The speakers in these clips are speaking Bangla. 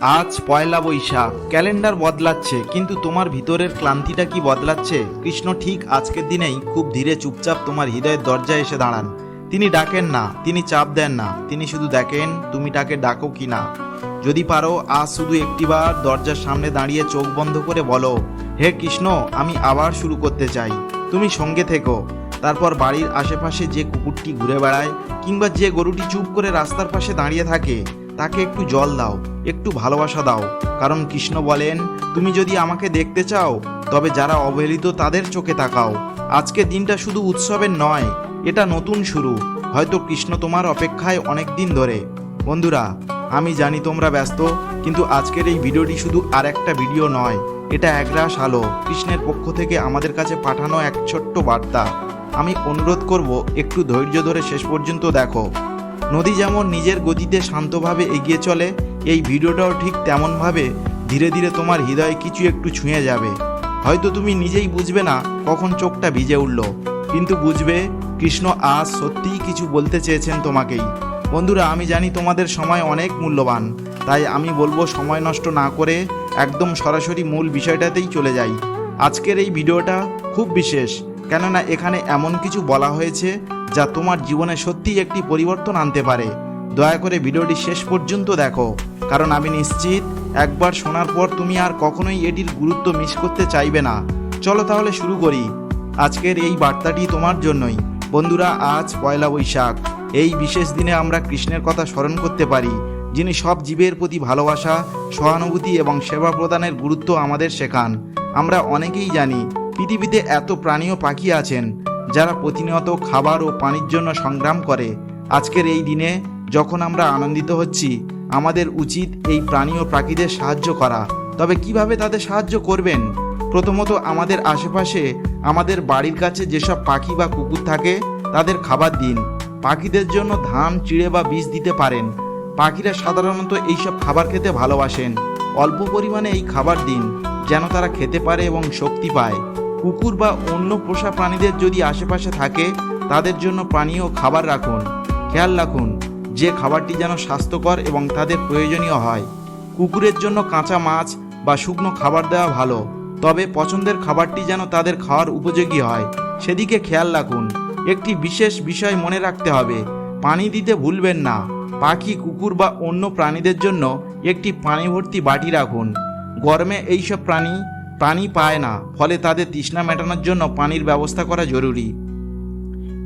আজ পয়লা বৈশাখ। ক্যালেন্ডার বদলাচ্ছে, কিন্তু তোমার ভিতরের ক্লান্তিটা কি বদলাচ্ছে? কৃষ্ণ ঠিক আজকের দিনেই খুব ধীরে চুপচাপ তোমার হৃদয়ের দরজায় এসে দাঁড়ান। তিনি ডাকেন না, তিনি চাপ দেন না, তিনি শুধু দেখেন তুমি তাকে ডাকো কি না। যদি পারো, আজ শুধু একটিবার দরজার সামনে দাঁড়িয়ে চোখ বন্ধ করে বলো, হে কৃষ্ণ, আমি আবার শুরু করতে চাই। তুমি সঙ্গে থেকো। তারপর বাড়ির আশেপাশে যে কুকুরটি ঘুরে বেড়ায়, কিংবা যে গরুটি চুপ করে রাস্তার পাশে দাঁড়িয়ে থাকে, তাকে একটু জল দাও। একটু ভালোবাসা দাও। কারণ কৃষ্ণ বলেন, তুমি যদি আমাকে দেখতে চাও, তবে যারা অবহেলিত তাদের চোখে তাকাও। আজকে দিনটা শুধু উৎসবের নয়, এটা নতুন শুরু। হয়তো কৃষ্ণ তোমার অপেক্ষায় অনেক দিন ধরে। বন্ধুরা, আমি জানি তোমরা ব্যস্ত, কিন্তু আজকের এই ভিডিওটি শুধু আর একটা ভিডিও নয়, এটা একরাশ আলো। কৃষ্ণের পক্ষ থেকে আমাদের কাছে পাঠানো এক ছোট্ট বার্তা। আমি অনুরোধ করব, একটু ধৈর্য ধরে শেষ পর্যন্ত দেখো। নদী যেমন নিজের গতিতে শান্তভাবে এগিয়ে চলে এই ভিডিওটাও ঠিক তেমনভাবে ধীরে ধীরে তোমার হৃদয়ে কিছু একটু ছুঁয়ে যাবে। হয়তো তুমি নিজেই বুঝবে না কখন চোখটা ভিজে উঠল। কিন্তু বুঝবে কৃষ্ণ আজ সত্যিই কিছু বলতে চেয়েছেন তোমাকেই। বন্ধুরা, আমি জানি তোমাদের সময় অনেক মূল্যবান। তাই আমি বলব সময় নষ্ট না করে একদম সরাসরি মূল বিষয়টাতেই চলে যাই। আজকের এই ভিডিওটা খুব বিশেষ, কেননা এখানে এমন কিছু বলা হয়েছে যা তোমার জীবনে সত্যিই একটি পরিবর্তন আনতে পারে। দয়া করে ভিডিওটি শেষ পর্যন্ত দেখো, কারণ আমি নিশ্চিত একবার শোনার পর তুমি আর কখনোই এটির গুরুত্ব মিস করতে চাইবে না। চলো তাহলে শুরু করি। আজকের এই বার্তাটি তোমার জন্যই। বন্ধুরা, আজ পয়লা বৈশাখ। এই বিশেষ দিনে আমরা কৃষ্ণের কথা স্মরণ করতে পারি, যিনি সব জীবের প্রতি ভালোবাসা, সহানুভূতি এবং সেবা প্রদানের গুরুত্ব আমাদের শেখান। আমরা অনেকেই জানি, পৃথিবীতে এত প্রাণী ও পাখি আছেন, যারা প্রতিনিয়ত খাবার ও পানির জন্য সংগ্রাম করে। আজকের এই দিনে যখন আমরা আনন্দিত হচ্ছি, আমাদের উচিত এই প্রাণী ও পাখিদের সাহায্য করা। তবে কীভাবে তাদের সাহায্য করবেন? প্রথমত আমাদের আশেপাশে, আমাদের বাড়ির কাছে যেসব পাখি বা কুকুর থাকে, তাদের খাবার দিন। পাখিদের জন্য ধান, চিড়ে বা বীজ দিতে পারেন। পাখিরা সাধারণত এইসব খাবার খেতে ভালোবাসেন। অল্প পরিমাণে এই খাবার দিন, যেন তারা খেতে পারে এবং শক্তি পায়। কুকুর বা অন্য পোষা প্রাণীদের যদি আশেপাশে থাকে, তাদের জন্য পানীয় খাবার রাখুন। খেয়াল রাখুন যে খাবারটি যেন স্বাস্থ্যকর এবং তাদের প্রয়োজনীয় হয়। কুকুরের জন্য কাঁচা মাছ বা শুকনো খাবার দেওয়া ভালো, তবে পছন্দের খাবারটি যেন তাদের খাওয়ার উপযোগী হয়। সেদিকে খেয়াল রাখুন। একটি বিশেষ বিষয় মনে রাখতে হবে। পানি দিতে ভুলবেন না। পাখি, কুকুর বা অন্য প্রাণীদের জন্য একটি পানি ভর্তি বাটি রাখুন। গরমে এইসব প্রাণী পানি পায় না, ফলে তাদের তৃষ্ণা মেটানোর জন্য পানির ব্যবস্থা করা জরুরি।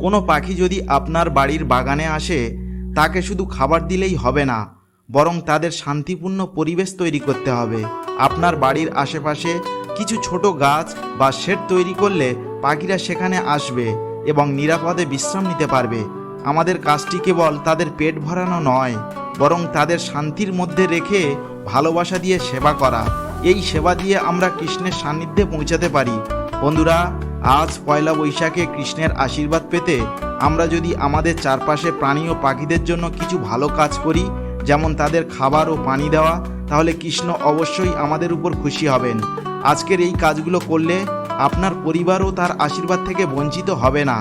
কোনো পাখি যদি আপনার বাড়ির বাগানে আসে তাকে শুধু খাবার দিলেই হবে না, বরং তাদের শান্তিপূর্ণ পরিবেশ তৈরি করতে হবে। আপনার বাড়ির আশেপাশে কিছু ছোট গাছ বা শেড তৈরি করলে পাখিরা সেখানে আসবে এবং নিরাপদে বিশ্রাম নিতে পারবে। আমাদের কাজটি কেবল তাদের পেট ভরানো নয়, বরং তাদের শান্তির মধ্যে রেখে ভালোবাসা দিয়ে সেবা করা। এই সেবা দিয়ে আমরা কৃষ্ণের সান্নিধ্যে পৌঁছাতে পারি। বন্ধুরা আজ পয়লা বৈশাখে কৃষ্ণের আশীর্বাদ পেতে আমরা যদি আমাদের চারপাশে প্রাণী ও পাখিদের জন্য কিছু ভালো কাজ করি, যেমন তাদের খাবার ও পানি দেওয়া, তাহলে কৃষ্ণ অবশ্যই আমাদের উপর খুশি হবেন। আজকের এই কাজগুলো করলে আপনার পরিবারও তার আশীর্বাদ থেকে বঞ্চিত হবে না।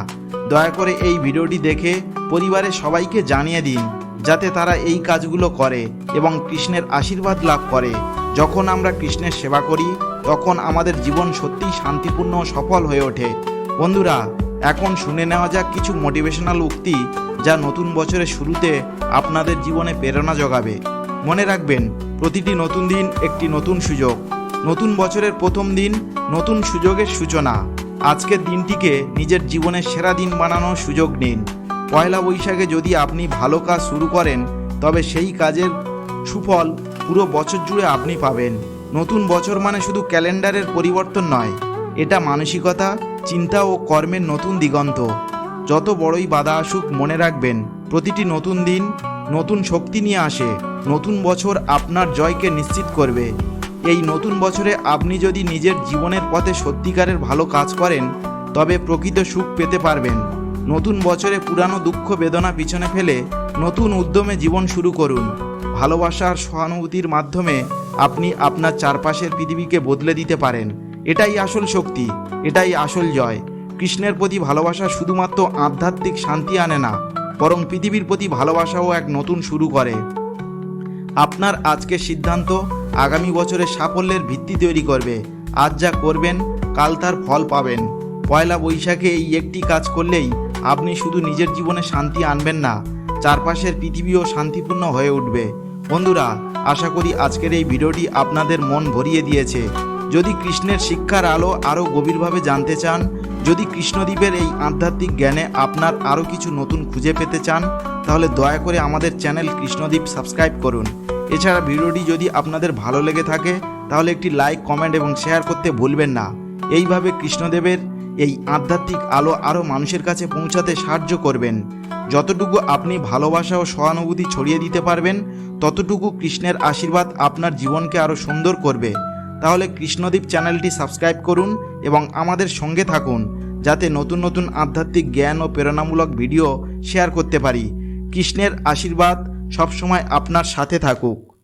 দয়া করে এই ভিডিওটি দেখে পরিবারের সবাইকে জানিয়ে দিন, যাতে তারা এই কাজগুলো করে এবং কৃষ্ণের আশীর্বাদ লাভ করে। যখন আমরা কৃষ্ণের সেবা করি, তখন আমাদের জীবন সত্যিই শান্তিপূর্ণ ও সফল হয়ে ওঠে। বন্ধুরা, এখন শুনে নেওয়া যাক কিছু মোটিভেশনাল উক্তি যা নতুন বছরের শুরুতে আপনাদের জীবনে প্রেরণা জগাবে মনে রাখবেন, প্রতিটি নতুন দিন একটি নতুন সুযোগ। নতুন বছরের প্রথম দিন, নতুন সুযোগের সূচনা। আজকের দিনটিকে নিজের জীবনের সেরা দিন বানানোর সুযোগ নিন। পয়লা বৈশাখে যদি আপনি ভালো কাজ শুরু করেন, তবে সেই কাজের সুফল পুরো বছর জুড়ে আপনি পাবেন। নতুন বছর মানে শুধু ক্যালেন্ডারের পরিবর্তন নয়, এটা মানসিকতা, চিন্তা ও কর্মের নতুন দিগন্ত। যত বড়ই বাধা আসুক, মনে রাখবেন, প্রতিটি নতুন দিন নতুন শক্তি নিয়ে আসে, নতুন বছর আপনার জয়কে নিশ্চিত করবে। এই নতুন বছরে আপনি যদি নিজের জীবনের পথে সত্যিকারের ভালো কাজ করেন, তবে প্রকৃত সুখ পেতে পারবেন। নতুন বছরে পুরানো দুঃখ বেদনা পিছনে ফেলে নতুন উদ্যমে জীবন শুরু করুন। ভালোবাসার সহানুভূতির মাধ্যমে আপনি আপনার চারপাশের পৃথিবীকে বদলে দিতে পারেন। এটাই আসল শক্তি, এটাই আসল জয়। কৃষ্ণের প্রতি ভালোবাসা শুধুমাত্র আধ্যাত্মিক শান্তি আনে না, বরং পৃথিবীর প্রতি ভালোবাসাও এক নতুন শুরু করে। আপনার আজকের সিদ্ধান্ত আগামী বছরের সাফল্যের ভিত্তি তৈরি করবে। আজ যা করবেন, কাল তার ফল পাবেন। পয়লা বৈশাখে এই একটি কাজ করলেই আপনি শুধু নিজের জীবনে শান্তি আনবেন না চারপাশের পৃথিবীও শান্তিপূর্ণ হয়ে উঠবে। বন্ধুরা, আশা করি আজকের এই ভিডিওটি আপনাদের মন ভরিয়ে দিয়েছে। যদি কৃষ্ণের শিক্ষার আলো আরও গভীরভাবে জানতে চান, যদি কৃষ্ণদ্বীপের এই আধ্যাত্মিক জ্ঞানে আপনার আরও কিছু নতুন খুঁজে পেতে চান, তাহলে দয়া করে আমাদের চ্যানেল কৃষ্ণদ্বীপ সাবস্ক্রাইব করুন। এছাড়া ভিডিওটি যদি আপনাদের ভালো লেগে থাকে, তাহলে একটি লাইক, কমেন্ট এবং শেয়ার করতে ভুলবেন না। এইভাবে কৃষ্ণদেবের এই আধ্যাত্মিক আলো আরও মানুষের কাছে পৌঁছাতে সাহায্য করবেন। যতটুকু আপনি ভালোবাসা ও সহানুভূতি ছড়িয়ে দিতে পারবেন, ততটুকু কৃষ্ণের আশীর্বাদ আপনার জীবনকে আরও সুন্দর করবে। তাহলে কৃষ্ণদ্বীপ চ্যানেলটি সাবস্ক্রাইব করুন এবং আমাদের সঙ্গে থাকুন, যাতে নতুন নতুন আধ্যাত্মিক জ্ঞান ও প্রেরণামূলক ভিডিও শেয়ার করতে পারি। কৃষ্ণের আশীর্বাদ সবসময় আপনার সাথে থাকুক।